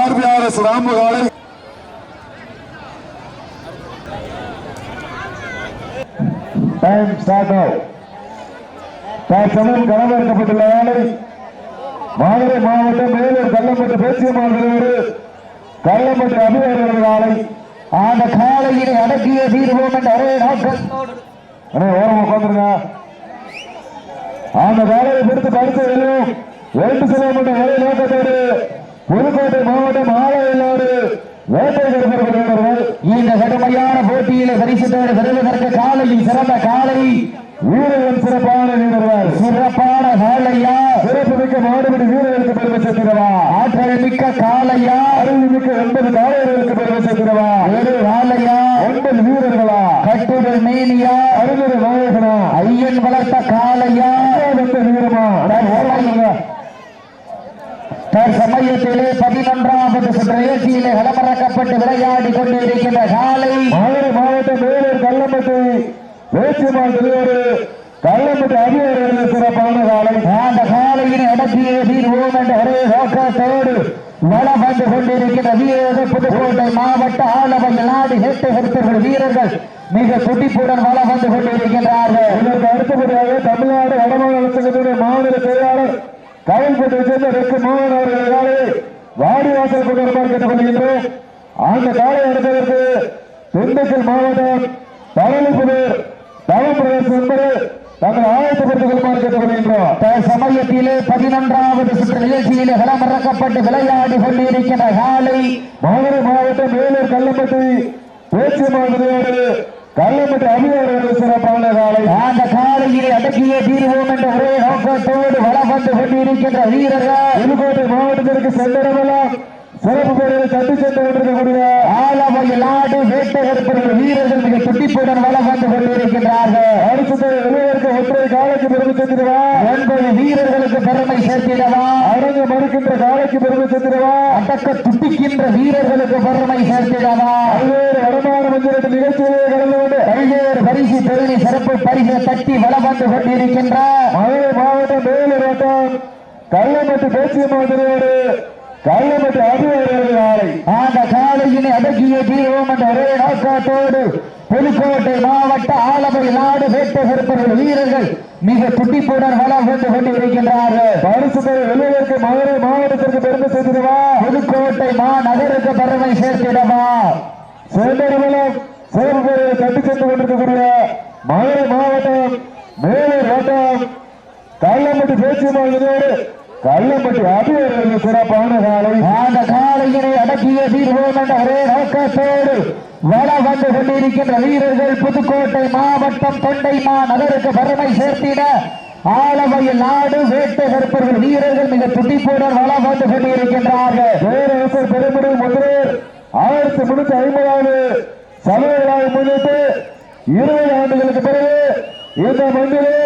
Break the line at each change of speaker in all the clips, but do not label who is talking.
ஆர்பிஆர்எஸ் ராமுகாலை time start ஆகும். தற்சமயம் களமிறக்கப்பட்டுள்ள வேலை. மதுரை மாவட்டம் மேலூர் கள்ளம்பட்டு பேச்சிய மாவட்டத்தோடு கள்ளம்பட்டு அபிவாரியர்கள் காலை.
அந்த காலையினை அடக்கிய தீர்வோம் என்ற ஒரே
நாட்கள். ஓரம் உட்காந்துருங்க அந்த வேலையை பிடித்து பரிசு வெல்லும் ரெண்டு கிலோமீட்டர் வரை நோக்கத்தோடு. புதுக்கோட்டை மாவட்டம் ஆலையிலோடு வேட்டை கருப்பர்கள்
இந்த கடுமையான போட்டியில பரிசுத்தோடு பெறுவதற்கு காலையில் சிறந்த காலை.
வீரர்கள் சிறப்பான வீரர்கள்.
சிறப்பான காலையா?
சிறப்பு மிக்க மாடுபிடி வீரர்களுக்கு பெருமை சேர்க்கிறவா?
ஆற்றல் மிக்க காலையா?
அறிவு மிக்க ஒன்பது காளையர்களுக்கு பெருமை சேர்க்கிறவா?
ஒரு காலையா?
ஒன்பது வீரர்களா?
கட்டுடல் மேனியா?
அருகிற நாயகனா?
ஐயன் வளர்த்த காலையா
வந்த வீரமா ஓரமாக
தற்சமயத்திலே பதினொன்றாவது சுற்று நிகழ்ச்சியிலே களமிறக்கப்பட்டு விளையாடி கொண்டிருக்கின்ற காலை.
மதுரை மாவட்டம் வேலூர் கள்ளம்பட்டி வேச்சியம்மாள் திருவாரு கள்ளம்பட்டி அதிகாரிகளுக்கு சிறப்பான காலை.
அந்த காலையினை அடக்கிய தீர்வோம் என்ற ஒரே நோக்கத்தோடு வளம் வந்து கொண்டிருக்கின்ற வீரர்கள் புதுக்கோட்டை மாவட்ட ஆலவையில் நாடு ஹெட்டு ஹெர்த்தர்கள் வீரர்கள் மிக துடிப்புடன் வளம் வந்து கொண்டிருக்கின்றார்கள்.
இதற்கு அடுத்தபடியாக தமிழ்நாடு மாநில செயலாளர் கவல்பட்டு சேர்ந்த ரெக்கு மோகன் அவர்கள் காலை வாடிவாசல் கொண்டு வருமாறு கேட்டுக்கொள்கின்றோம் அந்த காலை திண்டுக்கல் மாவட்டம் பழனிபுதூர் தவப்பிரதேச என்பது தங்கள் ஆயத்தப்படுத்திக் கொள்ளுமாறு கேட்டுக்கொள்கின்றோம்.
சமயத்திலே பதினொன்றாவது சுற்று நிகழ்ச்சியிலே விளையாடி கொண்டிருக்கின்ற காலை
மதுரை மாவட்டம் வேலூர் கள்ளம்பட்டி பேச்சியமானதோடு கள்ளம்பட்டி அதிகாரிகள் சிறப்பான காலை.
அந்த காலையிலே அடக்கிய தீர்வோம் என்ற ஒரே நோக்கத்தோடு வளம் வந்து கொண்டிருக்கின்ற வீரர்கள்
புதுக்கோட்டை மாவட்டத்திற்கு சென்றடமெல்லாம் சிறப்பு பேரில் தட்டி சென்று கொண்டிருக்கக்கூடிய
ஆலவையில் நாடு வேட்டையற்பர்கள் வீரர்கள் மிக துட்டிப்புடன் வளம் வந்து கொண்டிருக்கின்றார்கள்.
அடுத்தது வெளியேற்க ஒற்றை காலைக்கு பெருமை சேர்த்திடுவா
ஒன்பது வீரர்களுக்கு பெருமை சேர்த்திடவா.
அடங்க மறுக்கின்ற காலைக்கு பெருமை சேர்த்திடுவா
அடக்க துட்டிக்கின்ற வீரர்களுக்கு பெருமை சேர்த்திடவா.
பல்வேறு வடமான மஞ்சள் நிகழ்ச்சியிலே கலந்து கொண்டு
பல்வேறு பரிசு பெருமை சிறப்பு பரிசு தட்டி வளம் வந்து கொண்டிருக்கின்ற
மதுரை மாவட்டம் வேலூர் வட்டம் கள்ளம்பட்டி பேச்சிய மாதிரியோடு கள்ளம்பட்டி அதிகாரிகள் காலை.
அந்த காலையினை அடக்கிய தீர்வோம் என்ற ஒரே நோக்கத்தோடு புதுக்கோட்டை மாவட்ட ஆலவை நாடு வேட்டையற்பர்கள் வீரர்கள் மிக துடிப்புடன் வளம் வந்து கொண்டிருக்கின்றார்கள்.
பரிசு வெளியேற்க மதுரை மாவட்டத்திற்கு பெருமை சேர்த்திடுவா?
புதுக்கோட்டை மாநகருக்கு பெருமை சேர்த்திடவா?
சென்றடமெல்லாம் பேரில் தட்டி சென்று கொண்டிருக்கக்கூடிய மதுரை மாவட்டம் மேலூர் வட்டம் கள்ளம்பட்டி பேச்சிய மாதிரியோடு கள்ளம்பட்டி அதிகாரிகள் சிறப்பான காலை.
அந்த காலையினை அடக்கிய தீர்வோம் என்ற ஒரே நோக்கத்தோடு வள வந்து கொண்டிருக்கின்ற வீரர்கள் புதுக்கோட்டை மாவட்டம் தொண்டைமா நகருக்கு பெருமை சேர்த்திட ஆலவையில் நாடு வேட்டை கருப்பர்கள் வீரர்கள் மிக துடிப்புடன் வள வந்து கொண்டிருக்கின்றார்கள்.
பேரரசர் பெருமுடி முதலில் ஆயிரத்தி முன்னூத்தி ஐம்பதாவது சமய முன்னிட்டு இருபது ஆண்டுகளுக்கு பிறகு இந்த மண்ணிலே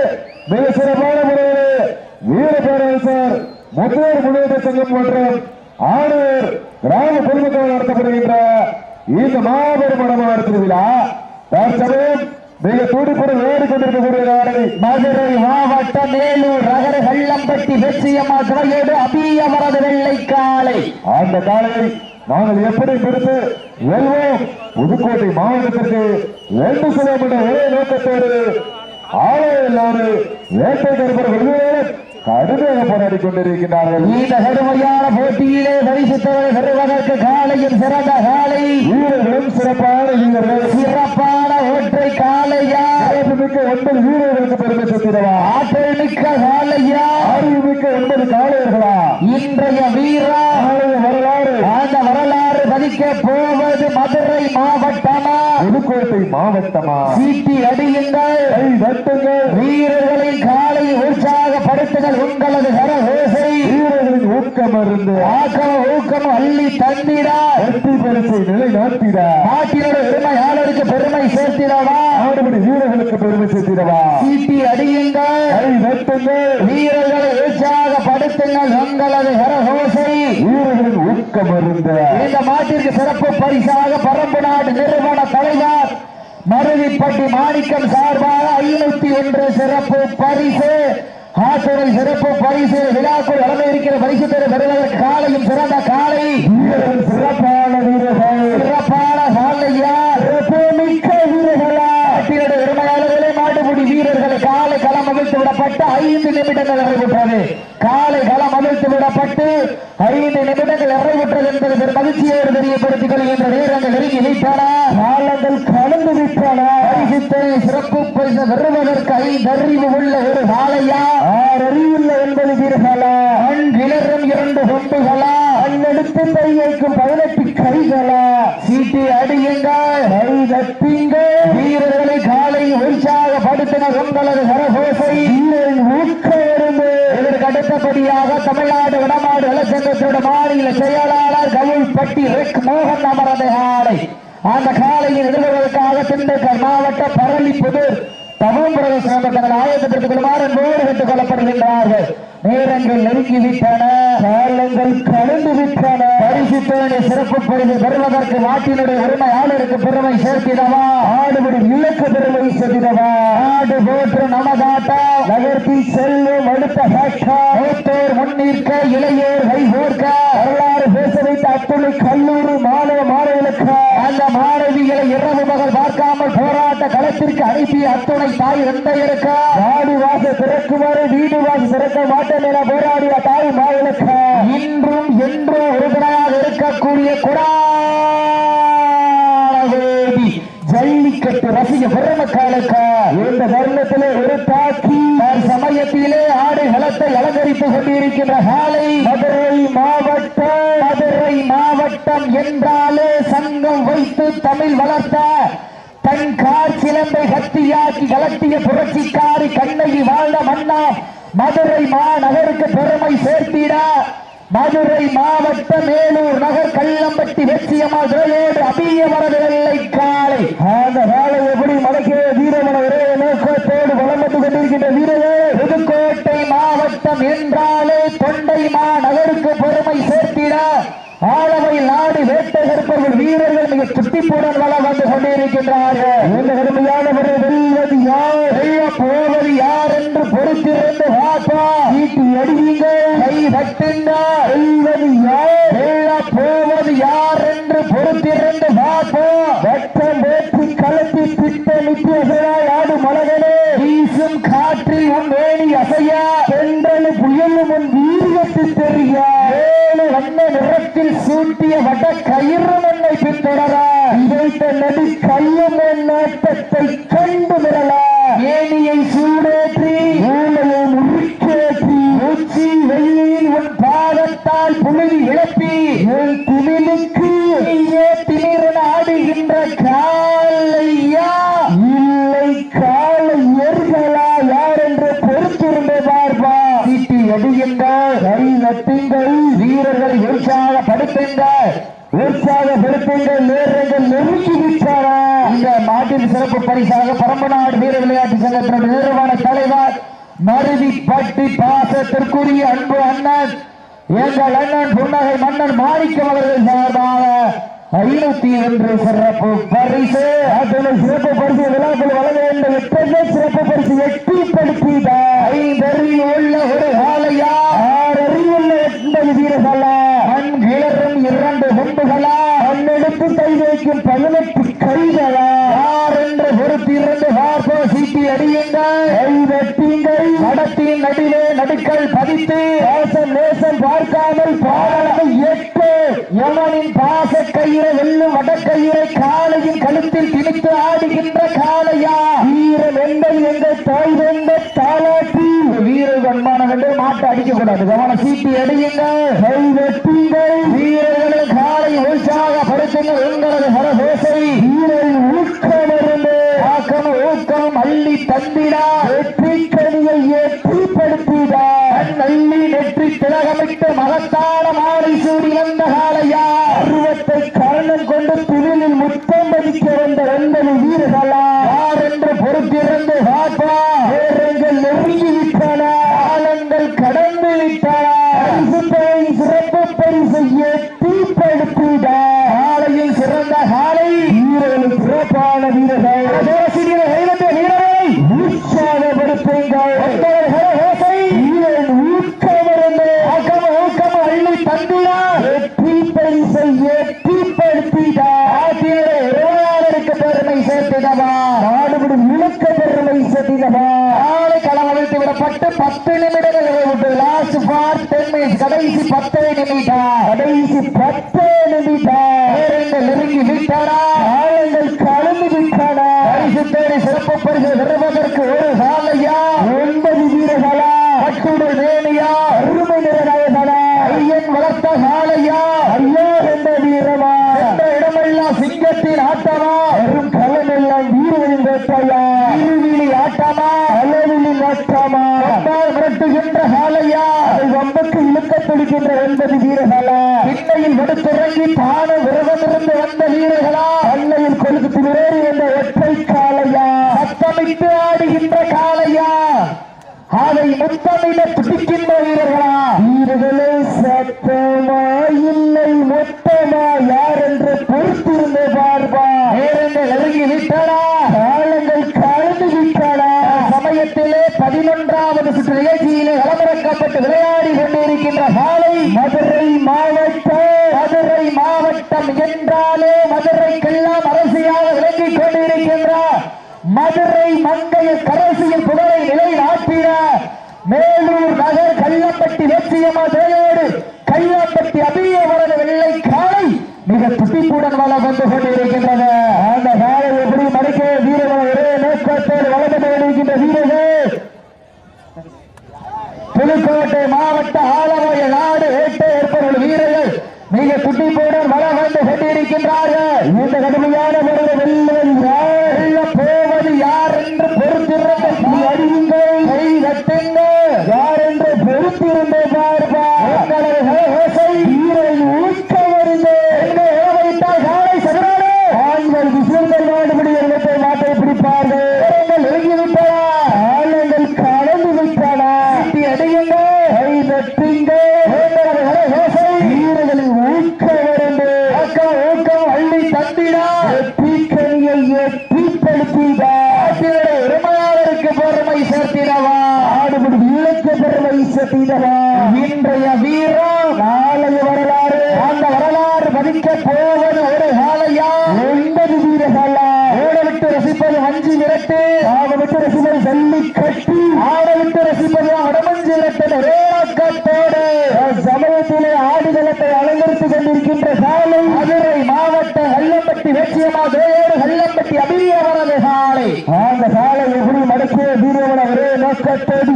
மிக சிறப்பான முறையிலே வீர பேரரசர் முதலியர் முன்னேற்ற சங்கம் மற்றும் ஆணையர் கிராம பொதுமக்கள் நடத்தப்படுகின்ற இந்த மாபெரும் மடமான திருவிழா. தற்சமயம் மிக துடிப்புடன் ஓடிக்கொண்டிருக்கக்கூடிய நாளை
மதுரை மாவட்டம் மேலூர் ரகர வெள்ளம்பட்டி வெற்றியம்மா துறையோடு அபியவரது வெள்ளை காலை
அந்த காலையை நாங்கள் எப்படி பிடித்து வெல்வோம்? புதுக்கோட்டை மாவட்டத்திற்கு ரெண்டு கிலோமீட்டர் ஒரே நோக்கத்தோடு ஆலயங்களோடு வேட்டை கருப்பர்கள் கடுமையாக போராடி கொண்டிருக்கிறார்கள்
இந்த கடுமையான போட்டியிலே பரிசுத்தவரை பெறுவதற்கு காலையும் சிறந்த காலை.
வீரர்களும் சிறப்பான வீரர்கள்.
சிறப்பான ஒற்றை காலையா?
மிக்க ஒன்பது வீரர்களுக்கு பெருமை சேர்த்திடவா?
ஆற்றல் மிக்க காலையா?
அறிவு மிக்க ஒன்பது காளையர்களா?
இன்றைய வீரா
வரலாறு
பதிக்க போவது மதுரை மாவட்டமா?
புதுக்கோட்டை மாவட்டமா?
சீட்டி அடியுங்கள்.
கை தட்டுங்கள்
வீரர்களின் காலை உற்சாகப்படுத்துங்கள் உங்களது கரகோசை.
வீரர்களின் ஊக்கம் இருந்து
ஆக்கம் ஊக்கம் அள்ளி தந்திட.
வெற்றி பரிசை நிலைநாட்டிட.
நாட்டினுடைய பெருமையாளருக்கு பெருமை சேர்த்திடவா?
ஆடுபடி வீரர்களுக்கு பெருமை சேர்த்திடவா?
சீட்டி அடியுங்கள்.
கை தட்டுங்கள்
வீரர்கள் உங்களது ஹரஹோசை
வீரர்களின் ஊக்கம் இருந்த
இந்த மாட்டிற்கு சிறப்பு பரிசாக பரம்பு நாடு நிறுவன தலைவர் மருவிப்பட்டி மாணிக்கம் சார்பாக ஐநூத்தி ஒன்று சிறப்பு பரிசு. ஆற்றுடன் சிறப்பு பரிசு. விழாக்குள் வளர்ந்து இருக்கிற பரிசு பெற பெறுவதற்கு காலையும் சிறந்த காலை. சிறப்பான வீரர்கள்.
சிறப்பான சாலையார் வீர
ஐந்து நிமிடங்கள் நிறைவுற்றது. காலை களம் அவிழ்த்து விடப்பட்டு ஐந்து நிமிடங்கள் நிறைவுற்றது என்பது பெரும் மகிழ்ச்சியோடு தெரியப்படுத்திக் கொள்கின்ற நேரங்கள் நெருங்கி விட்டன காலங்கள் கடந்து விட்டன பரிசுத்தனை சிறப்பு பரிசு வருவதற்கு ஐந்து அறிவு உள்ள ஒரு காலையா? ஆறு அறிவுள்ள என்பது மண் கிளறும் இரண்டு கொம்புகளா அன்னெடுத்து கை வைக்கும் பதினெட்டு கைகளா. சீட்டி அடியுங்கள். கை தட்டுங்கள். வீரர்களை காலை உற்சாகப்படுத்தினர் உங்களது கரகோசை வீரரின் ஊக்கமிருந்து இதற்கு அடுத்தபடியாக தமிழ்நாடு வடமாடு வளசங்கத்தோட மாநில செயலாளர் கவுல்பட்டி ரெக் மோகன் அமரது ஆடை. அந்த காலையில் எதிர்கொள்வதற்காக திண்டுக்கல் மாவட்ட பரளிப்புதூர் பிரதேசம் தங்கள் ஆயத்தத்திற்கு கொள்ளுமாறு அன்போடு கேட்டுக் கொள்ளப்படுகின்றார்கள். நேரங்கள் நெருங்கி விட்டன காலங்கள் கடந்து விட்டன பரிசு பேணி சிறப்பு பரிசு பெறுவதற்கு நாட்டினுடைய உரிமையாளருக்கு பெருமை சேர்த்திடவா? ஆடுபடி இலக்கு பெருமை சேர்த்திடவா? ஆடு போற்று நமதாட்டம் நகர்த்தி செல்லும் அடுத்த மூத்தோர் முன்னிற்க இளையோர் கைகோர்க்க. வரலாறு பேச வைத்த அத்துணை கல்லூரி மாணவ அந்த மாணவிகளை இரவு மகள் பார்க்காமல் போராட்ட களத்திற்கு அனுப்பிய அத்துணை தாய் தந்தையருக்கு வாடி வாச திறக்குமாறு வீடு வாச திறக்க மாட்டேன் என போராடிய தாய் மார்களுக்கு இன்றும் என்றும் உறுதுணையாக இருக்கக்கூடிய குடாவேதி ஜல்லிக்கட்டு ரசிக பெருமக்களுக்கு. இந்த தருணத்திலே ஒரு தாக்கி மையத்திலே ஆடு களத்தை அலங்கரித்துக் கொண்டிருக்கின்ற காலை மதுரை மாவட்டம் மதுரை மாவட்டம் என்றாலே சங்கம் வைத்து தமிழ் வளர்த்த தன் கார் சிலம்பை கத்தியாக்கி கலட்டிய புரட்சிக்காரி கண்ணகி வாழ்ந்த மன்னா மதுரை மாநகருக்கு பெருமை சேர்த்திட. மதுரை மாவட்ட மேலூர் நகர் கள்ளம்பட்டி வெற்றியம்மா துறையோடு அபிய வரவில்லை காலை அந்த காலை எப்படி மடக்கிய வீரமன ஒரே நோக்கத்தோடு வளம் வந்து கொண்டிருக்கின்ற வீரரே புதுக்கோட்டை மாவட்டம் என்றாலே தொண்டை மாநகருக்கு பெருமை சேர்த்திட ஆளவை நாடு வேட்டை கருப்பர்கள் வீரர்கள் மிக துட்டிப்புடன் வளம் வந்து கொண்டிருக்கின்றார்கள். இந்த கடுமையானவர்கள் வெல்வது யார்? வெல்ல போவது யார் என்று பொறுத்திருந்து வாப்பா. வீட்டு அடியுங்க. கை தட்டுங்க. வெல்வது யார்? போவது யார் என்று பொறுத்திருந்து பாதத்தால் புழுதி இழப்பி. திமிலுக்கு நீயே திமிரன் ஆடுகின்ற காலையா இல்லை காலை எர்களா யார் என்று பொறுத்திருந்த பார்ப்பா சீட்டி அடியுங்கள் கை நட்டுங்கள். வீரர்களை உற்சாகப்படுத்துங்கள் உற்சாகப்படுத்துங்கள் நேரங்கள் நெருங்கி விட்டாரா இந்த நாட்டின் சிறப்பு பரிசாக பரம்பநாடு வீர விளையாட்டு சங்கத்தினுடைய நிறுவன தலைவர் மருதி பட்டி பாசத்திற்குரிய அன்பு அண்ணன் எங்கள் அண்ணன் புன்னகை மன்னன் மாணிக்கம் அவர்கள் சார்பாக ஐநூத்தி ஒன்று சிறப்பு பரிசு. அத்தனை சிறப்பு பரிசு விழாக்கள் வழங்க வேண்டும். எப்பவுமே சிறப்பு பரிசு எட்டிப்படுத்திட ஐந்தறிவு உள்ள ஒரு ஆலையா. ஆறு அறிவுள்ள எண்பது வீரர்களா? மண் கிளறும் இரண்டு கொம்புகளா. மண்ணெடுத்து கை வைக்கும் பதினெட்டு கைகளா யார் இருபத்தி இரண்டு பார்ப்போ சீட்டி அடியுங்கள். கை வெட்டுங்கள் நடத்தின் நடுவே நடுக்கள் பதித்து நேசம் நேசம் பார்க்காமல் பாடலை எட்டு யமனின் பாச கயிறை வெல்லும் வடக்கயிறை காளையின் கழுத்தில் திணித்து ஆடுகின்ற காளையா? வீரன் என்பது எங்கள் தாய் வெந்த தாலாட்டி. வீர வன்மானம் என்று மாட்டை அடிக்க கூடாது கவன சீட்டி அடியுங்கள் கை வெட்டுங்கள். வீரர்களை காலை உற்சாகப்படுத்துங்கள் எங்களது ஹரஹோசை வீரரின் ஊக்கம் இருந்து ஆக்கம் ஊக்கம் அள்ளி தந்திடா. வெற்றி கனியை ஏற்றிப்படுத்திடா அள்ளி நெற்றி திலகமிட்டு மகத்தான மாலை சூடி வந்த காலையா அருவத்தை கரணம் கொண்டு துணிலில் முத்தம் பதிக்க வந்த ஒன்பது வீரர்களா யார் என்று பொறுத்திருந்து வாப்பா நேரங்கள் நெருங்கி விட்டன காலங்கள் கடந்து விட்டன பரிசு பெறும் சிறப்பு பரிசு எட்டிப்படுத்திட காலையில் சிறந்த காலை வீரர்கள் சிறப்பான வீரர்கள் தேசிய கைவந்த வீரரை உற்சாகப்படுத்துங்கள் உங்கள் ஹரஹோசை வீரன் ஊக்கமிருந்து ஆக்கம் ஊக்கம் அள்ளி தந்திடா வெற்றி பரிசை எட்டிப்படுத்திட ஆசிரியரை உறவாளருக்கு பெருமை சேர்த்திடவா நாடுபடும் இலக்க பெருமை சேர்த்திடவா காலை களம் அழைத்து விடப்பட்டு பத்து ஃபார் டென் மினிட்ஸ் கடைசி நிமிடம்
கடைசி பத்து
நேரங்கள் நெருங்கி விட்டனா
காலங்கள் கலந்து விட்டன
பரிசு தேடி சிறப்பு பரிசு பெறுவதற்கு ஒரு சாலையா
ஒன்பது வீரர்களா
கட்டுடல் வேணியா
அருமை நிறநாயகனா
ஐயன் வளர்த்த சாலையா
ஐயா என்ற வீரமா.
என்ற இடமெல்லாம் சிங்கத்தின் ஆட்டமா.
இழுக்க ஒன்பது வீரர்களா.
பின்னையில் விடுத்துறங்கி தான விரதமிருந்து வந்த வீரர்களா.
அன்னையில் கொழுத்து நேரி வந்த ஒற்றை காலையா
சத்தமிட்டு ஆடுகின்ற காலையா அதை முத்தமிட துடிக்கின்ற வீரர்களா.
வீரர்களே சத்தமா? இல்லை மொத்தமா? யார் என்று பொறுத்திருந்து பார்வா
நேரங்கள் நெருங்கி விட்டனா.
காலங்கள் காலம்
சமயத்திலே பதினொன்றாவது சுற்று நிகழ்ச்சியிலே களமிறக்கப்பட்டு விளையாடி கொண்டிருக்கின்ற காலை
மதுரை மாவட்டம்
மதுரை மாவட்டம் என்றாலே மதுரைக்கெல்லாம் அரசியாக விளங்கிக் கொண்டிருக்கின்ற மதுரை மங்கைய கரசியில் புகழை நிலை நாட்டின மேலூர் நகர் கள்ளப்பட்டி வெற்றியம்மா தேயோடு கள்ளப்பட்டி அபியவரது வெள்ளை காலை மிக துடிப்புடன் வளம் வந்து கொண்டிருக்கின்றன
அந்த காலை எப்படி மறுக்க வீரர்கள் தற்போது வழங்கப்பட இருக்கின்ற வீரர்கள்
புதுக்கோட்டை மாவட்ட ஆலமய நாடு வேட்டை ஏற்பவர்கள் வீரர்கள் மிக துடிப்புடன் வளம் வந்து கொண்டிருக்கின்றார்கள்
இந்த கடுமையான முறையில் வெல்லுவது யார்?
போவது யார் என்று பொறுத்திருந்த
அறிவுங்கள்
கை கட்டுங்கள்
யார் என்று பொறுத்திருந்து பார்ப்பா
உங்களது கையோசை
வீரரை ஊக்க வருது
எங்கே இளவைத்தால் காலை சதுராடு
ஆண்கள் விசில்கள் நாடுபடி இடத்தை மாட்டை பிடிப்பார்கள்
நேரங்கள் நெருங்கிவிட்டன
ஆண்கள் கலந்து விட்டன
சுத்தி அடியுங்கள்
கை தட்டுங்க
உங்களது கையோசை
வீரர்களை ஊக்க வருது
ஊக்கம் ஊக்கம் அள்ளி தந்தினா
எட்டிக்கனியை எட்டிப்படுத்திட
ஆற்றினுடைய உரிமையாளருக்கு பொறுமை சேர்த்திடவா
ஆடுபடி இலக்க பெருமை சத்திடவா
இன்றைய வீரம்
நாளைய வரலாறு
அந்த வரலாறு பதிக்க போவது ஒரு காலையா
ஒன்பது வீரர்களா
ஓட விட்டு ரசிப்பது வஞ்சி விரட்டு
ஆகவிட்டு ரசிகர் ஜல்லி கட்டி
ஆட விட்டு ரசிப்பது வடமஞ்சி நோக்கத்தோடு
சமயத்திலே ஆடுகளத்தை அலங்கரித்துக் கொண்டிருக்கின்ற சாலை
மதுரை மாவட்ட கல்லம்பட்டி வேச்சியம்மா தேயோடு கல்லம்பட்டி அபிரியவரது சாலை.
அந்த சாலை எப்படி மடக்கிய வீரவன ஒரே நோக்கத்தோடு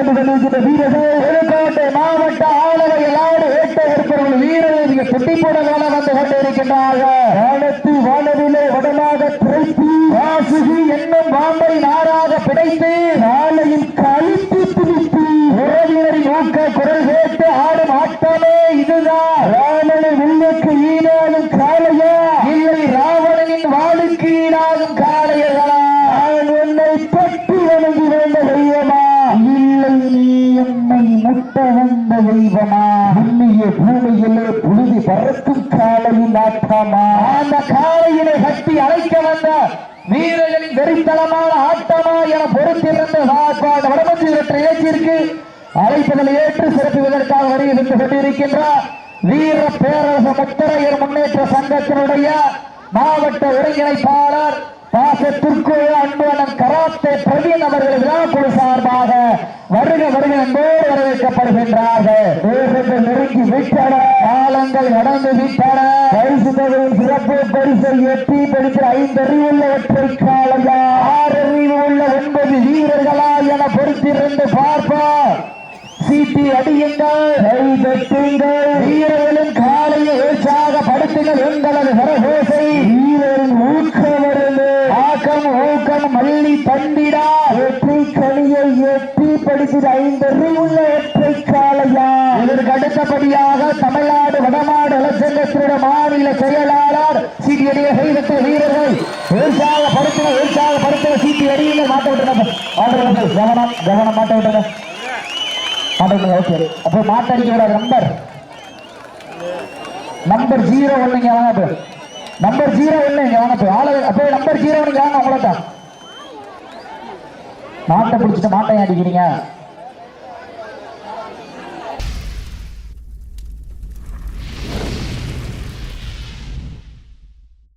என்று கொண்டிருக்கின்ற வீரர்கள்.
புதுக்கோட்டை மாவட்ட ஆளுநர் நாடு வேட்டை இருப்பவர்கள் வீரர்கள் மிக துட்டிப்புடன் வளம் வந்து கொண்டிருக்கின்றார்கள்.
வானத்து வானவிலே வடமாக திரைத்தி
வாசுகி என்னும் பாம்பை நாராக பிடைத்து
சாலையில் கழித்து
ஊக்க குரல் கேட்டு ஆடும் ஆட்டமே இதுதான்.
ராமனை உள்ளுக்கு ஈடாடும் காளையா?
இல்லை ராவணனின் வாளுக்கு ஈடாகும் காளையர்களா
நான் உன்னை பற்றி வணங்கி வேண்ட தெய்வமா? இல்லை நீ என்னை முட்ட வந்த தெய்வமா? புண்ணிய பூமியிலே புழுதி பறக்கும் காலையில் ஆட்டமா
அந்த காளையினை கட்டி அழைக்க வந்த வீரர்களின் வெறித்தனமான ஆட்டமா என பொறுத்திருந்த வடமஞ்சி இவற்றை ஏற்றிற்கு அழைப்புகளை ஏற்று சிறப்புவதற்காக வருகை வந்து கொண்டிருக்கின்றார். வீர பேரரசு முத்தரையர் முன்னேற்ற சங்கத்தினுடைய மாவட்ட ஒருங்கிணைப்பாளர் பாசத்திற்கு அன்புவனம் கராத்தே பிரவீன் அவர்கள் விழாக்குழு சார்பாக வருக வருக என்போடு வரவேற்கப்படுகின்றார்கள்.
நெருங்கி விட்டன.
காலங்கள் கடந்து விட்டன.
பரிசு தொகையின் சிறப்பு பரிசை எட்டி படிக்கிற ஐந்தறிவுள்ள ஒற்றை காளையா
ஆறறிவு உள்ள ஒன்பது வீரர்களா என பொறுத்திருந்து பார்ப்போம் சீட்டி அடியுங்கள்
கை தட்டுங்கள்
வீரர்களின் காலையை உற்சாகப்படுத்துங்கள் உங்களது கரகோசை
வீரரின் ஊக்கம் வருது
ஆக்கம் ஊக்கம் மல்லி பண்டிடா.
வெற்றி கனியை எட்டி படித்தது படிக்கிற உள்ள ஒற்றை காலையா
இதற்கு அடுத்தபடியாக தமிழ்நாடு வடநாடு இலச்சங்கத்தினுடைய மாநில செயலாளர் சீட்டி அடிய கைவிட்ட வீரர்கள் உற்சாகப்படுத்துங்க உற்சாகப்படுத்துங்க சீட்டி அடியுங்கள் மாட்ட விட்டுருங்க மாட்ட கவனம் கவனம் மாட்ட விட்டுருங்க மாட்ட விட்டுருங்க ஓகே. அப்போ மாட்ட அடிக்க நம்பர் நம்பர் ஜீரோ ஒன்று இங்கே வாங்க போய் நம்பர் ஜீரோ ஒன்று இங்கே வாங்க போய் ஆளு அப்போ நம்பர் ஜீரோ ஒண்ணு வாங்க உங்களை மாட்டை பிடிச்சிட்டு மாட்டை அடிக்கிறீங்க?